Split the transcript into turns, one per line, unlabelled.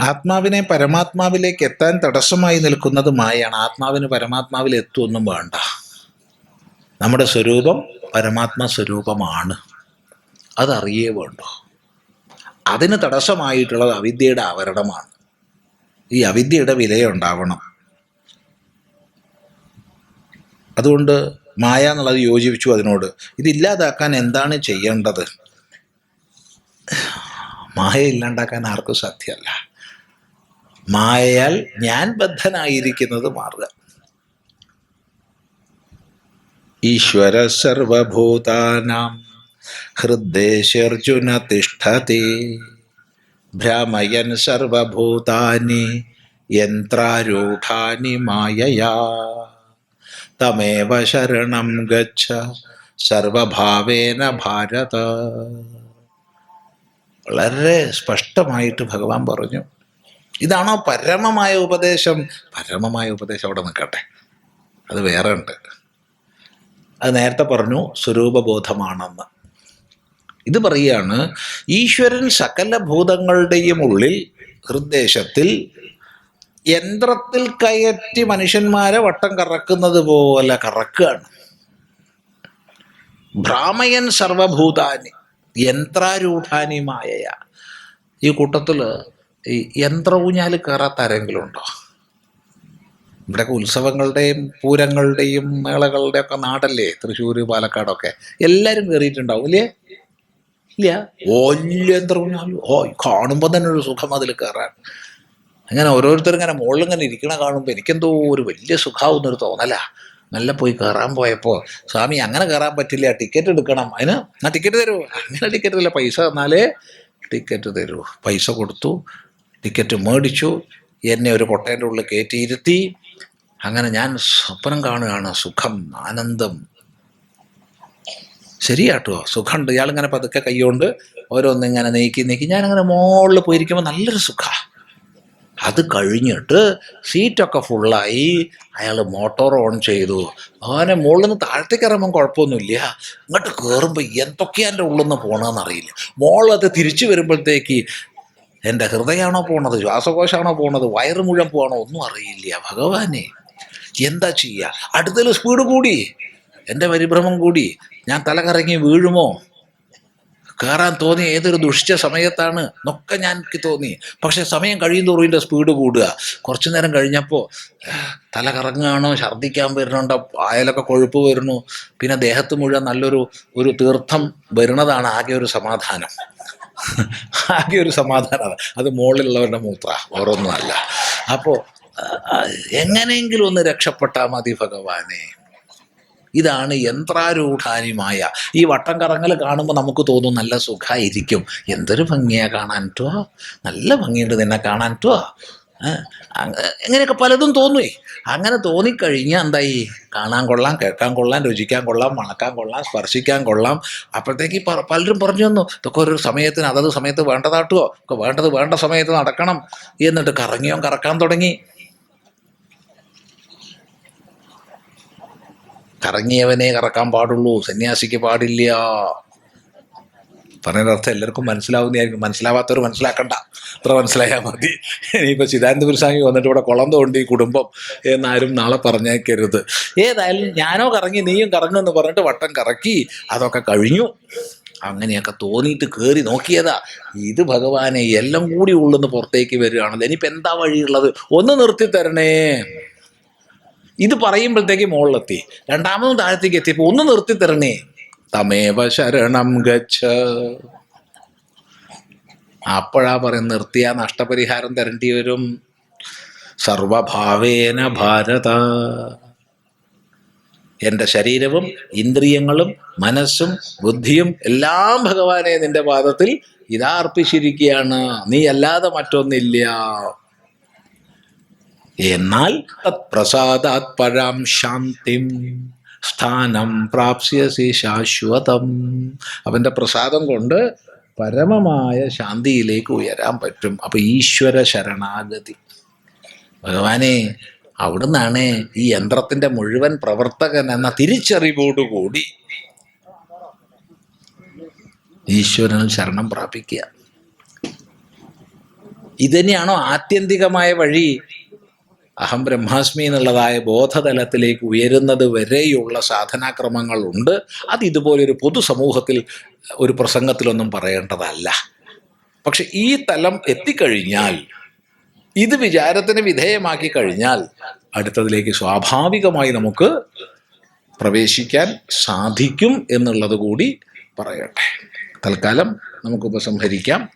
ആത്മാവിനെ പരമാത്മാവിലേക്ക് എത്താൻ തടസ്സമായി നിൽക്കുന്നത് മായയാണ്. ആത്മാവിന് പരമാത്മാവിൽ എത്തുമൊന്നും വേണ്ട. നമ്മുടെ സ്വരൂപം പരമാത്മ സ്വരൂപമാണ്. അതറിയേ വേണ്ടു. അതിന് തടസ്സമായിട്ടുള്ളത് അവിദ്യയുടെ ആവരണമാണ്. ഈ അവിദ്യയുടെ വിലയുണ്ടാവണം. അതുകൊണ്ട് മായ എന്നുള്ളത് യോജിപ്പിച്ചു അതിനോട്. ഇതില്ലാതാക്കാൻ എന്താണ് ചെയ്യേണ്ടത്? മായ ഇല്ലാണ്ടാക്കാൻ ആർക്കും സാധ്യമല്ല. മായയാൽ ഞാൻ ബദ്ധനായിരിക്കുന്നത് മാറുക. ഈശ്വര സർവഭൂതാനാം ഹൃദ്ദേശർജുന തിഷ്ഠതി. ഭ്രാമയൻ സർവഭൂതാനി യന്ത്രാരൂഢാനി മായയാ. തമേവ ശരണം ഗച്ഛ സർവഭാവേന ഭാരത. വളരെ സ്പഷ്ടമായിട്ട് ഭഗവാൻ പറഞ്ഞു. ഇതാണോ പരമമായ ഉപദേശം? പരമമായ ഉപദേശം അവിടെ നിൽക്കട്ടെ. അത് വേറെ ഉണ്ട്. അത് നേരത്തെ പറഞ്ഞു സ്വരൂപബോധമാണെന്ന്. ഇത് പറയുകയാണ് ഈശ്വരൻ സകല ഭൂതങ്ങളുടെയും ഉള്ളിൽ ഹൃദ്ദേശത്തിൽ യന്ത്രത്തിൽ കയറ്റി മനുഷ്യന്മാരെ വട്ടം കറക്കുന്നത് പോലെ കറക്കുകയാണ്. ഭ്രാമയൻ സർവഭൂതാനി യന്ത്രാരൂഢാനി മായയ ഈ കൂട്ടത്തിൽ ഈ യന്ത്ര ഊഞ്ഞാൽ കയറാത്ത ആരെങ്കിലും ഉണ്ടോ? ഇവിടെയൊക്കെ ഉത്സവങ്ങളുടെയും പൂരങ്ങളുടെയും മേളകളുടെ ഒക്കെ നാടല്ലേ? തൃശ്ശൂർ പാലക്കാടൊക്കെ. എല്ലാവരും കയറിയിട്ടുണ്ടാവും ഇല്ലേ? ഇല്ല? വലിയ യന്ത്ര ഊഞ്ഞാൽ ഓ കാണുമ്പോൾ തന്നെ ഒരു സുഖം അതിൽ കയറാൻ. അങ്ങനെ ഓരോരുത്തരും ഇങ്ങനെ മുകളിൽ ഇങ്ങനെ ഇരിക്കണ കാണുമ്പോൾ എനിക്കെന്തോ ഒരു വലിയ സുഖാവുന്നൊരു തോന്നല. നല്ല പോയി കയറാൻ പോയപ്പോൾ സ്വാമി അങ്ങനെ കയറാൻ പറ്റില്ല ടിക്കറ്റ് എടുക്കണം. അതിന് ആ ടിക്കറ്റ് തരൂ. അങ്ങനെ ടിക്കറ്റ് തരില്ല പൈസ തന്നാലേ ടിക്കറ്റ് തരൂ. പൈസ കൊടുത്തു. ടിക്കറ്റ് മേടിച്ചു. എന്നെ ഒരു കൊട്ടേന്റെ ഉള്ളിൽ കയറ്റിയിരുത്തി അങ്ങനെ ഞാൻ സ്വപ്നം കാണുകയാണ്. സുഖം ആനന്ദം. ശരിയാട്ടോ. സുഖമുണ്ട്. ഇയാളിങ്ങനെ പതുക്കെ കൈകൊണ്ട് ഓരോന്നിങ്ങനെ നീക്കി നീക്കി ഞാനങ്ങനെ മുകളിൽ പോയിരിക്കുമ്പോൾ നല്ലൊരു സുഖമാണ് അത് കഴിഞ്ഞിട്ട് സീറ്റൊക്കെ ഫുള്ളായി. അയാൾ മോട്ടോർ ഓൺ ചെയ്തു. അവനെ മുകളിൽ നിന്ന് താഴത്തേക്ക് ഇറങ്ങുമ്പോൾ കുഴപ്പമൊന്നുമില്ല. ഇങ്ങോട്ട് കയറുമ്പോൾ എന്തൊക്കെയാ എന്റെ ഉള്ളിൽ നിന്ന് പോകണമെന്നറിയില്ല മോളത് തിരിച്ചു വരുമ്പോഴത്തേക്ക് എന്റെ ഹൃദയമാണോ പോണത്? ശ്വാസകോശമാണോ പോണത്? വയറ് മുഴുവൻ പോകണോ ഒന്നും അറിയില്ല. ഭഗവാനെ എന്താ ചെയ്യുക അടുത്തതിൽ സ്പീഡ് കൂടി. എന്റെ പരിഭ്രമം കൂടി. ഞാൻ തല കറങ്ങി വീഴുമോ? കയറാൻ തോന്നി. ഏതൊരു ദുഷിച്ച സമയത്താണ് എന്നൊക്കെ ഞാൻ എനിക്ക് തോന്നി. പക്ഷെ സമയം കഴിയുന്തോറും ഇതിന്റെ സ്പീഡ് കൂടുക. കുറച്ചു നേരം കഴിഞ്ഞപ്പോൾ തല കറങ്ങുകയാണോ ഛർദ്ദിക്കാൻ വരുന്നുണ്ടോ? ആയാലൊക്കെ കൊഴുപ്പ് വരുന്നു. പിന്നെ ദേഹത്ത് മുഴുവൻ നല്ലൊരു ഒരു തീർത്ഥം വരുന്നതാണ് ആകെ ഒരു സമാധാനം. ആകെ ഒരു സമാധാനമാണ് അത് മുകളിലുള്ളവരുടെ മൂത്ര ഓരോന്നുമല്ല അപ്പോൾ എങ്ങനെയെങ്കിലും ഒന്ന് രക്ഷപ്പെട്ടാൽ മതി ഭഗവാനെ. ഇതാണ് യന്ത്രാരൂഢാനിമായ. ഈ വട്ടം കറങ്ങൽ കാണുമ്പോൾ നമുക്ക് തോന്നും നല്ല സുഖമായിരിക്കും എന്തൊരു ഭംഗിയാണ് കാണാൻ ട്ടോ. നല്ല ഭംഗിയുണ്ട് നിന്നെ കാണാൻ ട്ടോ. ഏ, അങ്ങ- ഇങ്ങനെയൊക്കെ പലതും തോന്നുവേ. അങ്ങനെ തോന്നിക്കഴിഞ്ഞാൽ എന്തായി? കാണാൻ കൊള്ളാം കേൾക്കാൻ കൊള്ളാം രുചിക്കാൻ കൊള്ളാം മണക്കാൻ കൊള്ളാം സ്പർശിക്കാൻ കൊള്ളാം. അപ്പോഴത്തേക്ക് പലരും പറഞ്ഞു തന്നു ഇതൊക്കെ ഒരു സമയത്തിന് അതത് സമയത്ത് വേണ്ടതാട്ടുവോ? ഒക്കെ വേണ്ടത് വേണ്ട സമയത്ത് നടക്കണം. എന്നിട്ട് കറങ്ങിയോ കറക്കാൻ തുടങ്ങി. കറങ്ങിയവനെ കറക്കാൻ പാടുള്ളൂ സന്യാസിക്ക് പാടില്ല. പറയുന്ന അർത്ഥം എല്ലാവർക്കും മനസ്സിലാവുന്നതായിരിക്കും. മനസ്സിലാവാത്തവർ മനസ്സിലാക്കണ്ട. അത്ര മനസ്സിലായാൽ മതി. ഇനിയിപ്പോൾ ചിദാനന്ദ സ്വാമി വന്നിട്ട് ഇവിടെ കുളം തോണ്ടി കുടുംബം എന്നാരും നാളെ പറഞ്ഞേക്കരുത്. ഏതായാലും ഞാനോ കറങ്ങി നീയും കറങ്ങുമെന്ന് പറഞ്ഞിട്ട് വട്ടം കറക്കി അതൊക്കെ കഴിഞ്ഞു. അങ്ങനെയൊക്കെ തോന്നിയിട്ട് കയറി നോക്കിയതാ. ഇത് ഭഗവാനെ എല്ലാം കൂടി ഉള്ളെന്ന് പുറത്തേക്ക് വരികയാണല്ലോ. ഇനിയിപ്പോൾ എന്താ വഴിയുള്ളത്? ഒന്ന് നിർത്തി തരണേ ഇത് പറയുമ്പോഴത്തേക്ക് മുകളിലെത്തി രണ്ടാമതും താഴത്തേക്ക് എത്തിയപ്പോൾ ഒന്ന് നിർത്തി തരണേ തമേവ ശരണം ഗച്ഛ. അപ്പോഴാ പറയും നിർത്തിയാ നഷ്ടപരിഹാരം തരേണ്ടി വരും. സർവഭാവേന ഭാരത. എന്റെ ശരീരവും ഇന്ദ്രിയങ്ങളും മനസ്സും ബുദ്ധിയും എല്ലാം ഭഗവാനെ നിന്റെ പാദത്തിൽ ഇതാ അർപ്പിച്ചിരിക്കുകയാണ് നീ അല്ലാതെ മറ്റൊന്നില്ല. എന്നാൽ തത്പ്രസാദാത് പരാം ശാന്തിം. സ്ഥാനം പ്രാപ്സ്യസി ശാശ്വതം. അവന്റെ പ്രസാദം കൊണ്ട് പരമമായ ശാന്തിയിലേക്ക് ഉയരാൻ പറ്റും. അപ്പം ഈശ്വര ശരണാഗതി. ഭഗവാനെ അവിടുന്നാണ് ഈ യന്ത്രത്തിന്റെ മുഴുവൻ പ്രവർത്തകൻ എന്ന തിരിച്ചറിവോടുകൂടി ഈശ്വരനിൽ ശരണം പ്രാപിക്കുക. ഇതുതന്നെയാണോ ആത്യന്തികമായ വഴി? അഹം ബ്രഹ്മാസ്മി എന്നുള്ളതായ ബോധതലത്തിലേക്ക് ഉയരുന്നത് വരെയുള്ള സാധനാക്രമങ്ങൾ ഉണ്ട് അത് ഇതുപോലൊരു പൊതുസമൂഹത്തിൽ ഒരു പ്രസംഗത്തിലൊന്നും പറയേണ്ടതല്ല. പക്ഷെ ഈ തലം എത്തിക്കഴിഞ്ഞാൽ ഇത് വിചാരത്തിന് വിധേയമാക്കി കഴിഞ്ഞാൽ അടുത്തതിലേക്ക് സ്വാഭാവികമായി നമുക്ക് പ്രവേശിക്കാൻ സാധിക്കും എന്നുള്ളത് കൂടി പറയട്ടെ. തൽക്കാലം നമുക്ക് ഉപസംഹരിക്കാം